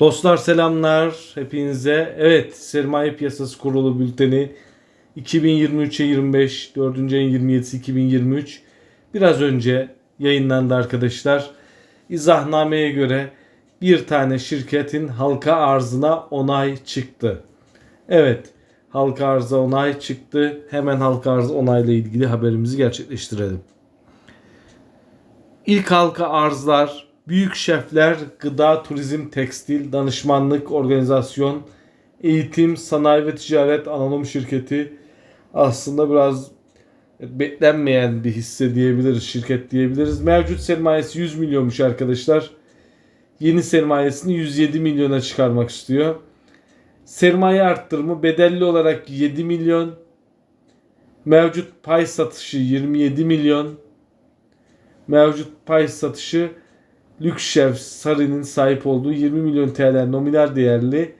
Dostlar selamlar hepinize. Evet Sermaye Piyasası Kurulu Bülteni 2023'e 25 4. ayın 27'si 2023 biraz önce yayınlandı arkadaşlar. İzahnameye göre bir tane şirketin halka arzına onay çıktı. Evet halka arza onay çıktı. Hemen halka arz onayla ilgili haberimizi gerçekleştirelim. İlk halka arzlar Büyük Şefler Gıda, Turizm, Tekstil, Danışmanlık, Organizasyon, Eğitim, Sanayi ve Ticaret Anonim Şirketi aslında biraz beklenmeyen bir hisse diyebiliriz, şirket diyebiliriz. Mevcut sermayesi 100 milyonmuş arkadaşlar. Yeni sermayesini 107 milyona çıkarmak istiyor. Sermaye arttırımı bedelli olarak 7 milyon. Mevcut pay satışı 27 milyon mevcut pay satışı Lükşev Sarı'nın sahip olduğu 20 milyon TL nominal değerli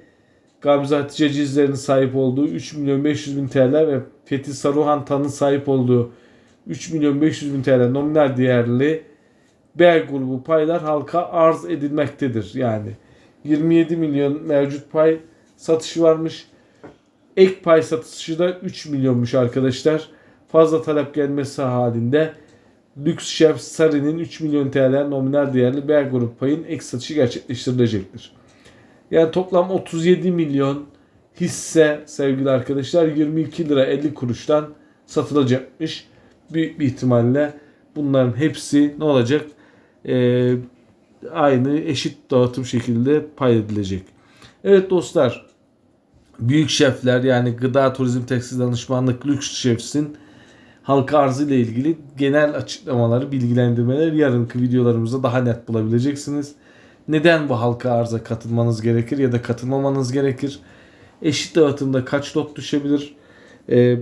Gamze Hatice sahip olduğu 3 milyon 500 bin TL ve Fethi Saruhan Tan'ın sahip olduğu 3 milyon 500 bin TL nominal değerli B grubu paylar halka arz edilmektedir. Yani 27 milyon mevcut pay satışı varmış. Ek pay satışı da 3 milyonmuş arkadaşlar. Fazla talep gelmesi halinde Lüks Şef Sarı'nın 3 milyon TL nominal değerli B grup payın ek satışı gerçekleştirilecektir. Yani toplam 37 milyon hisse sevgili arkadaşlar 22 lira 50 kuruştan satılacakmış. Büyük bir ihtimalle bunların hepsi ne olacak? Ee, aynı eşit dağıtım şekilde pay edilecek. Evet dostlar büyük şefler yani gıda, turizm, tekstil danışmanlık, lüks şefsin halka arzı ile ilgili genel açıklamaları, bilgilendirmeler yarınki videolarımızda daha net bulabileceksiniz. Neden bu halka arza katılmanız gerekir ya da katılmamanız gerekir? Eşit dağıtımda kaç lot düşebilir? Ee,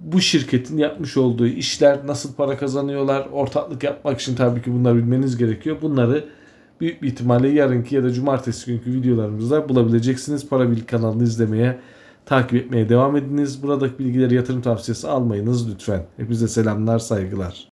bu şirketin yapmış olduğu işler nasıl para kazanıyorlar? Ortaklık yapmak için tabii ki bunları bilmeniz gerekiyor. Bunları büyük bir ihtimalle yarınki ya da cumartesi günkü videolarımızda bulabileceksiniz. Para Bil kanalını izlemeye, takip etmeye devam ediniz. Buradaki bilgileri yatırım tavsiyesi almayınız lütfen. Hepinize selamlar, saygılar.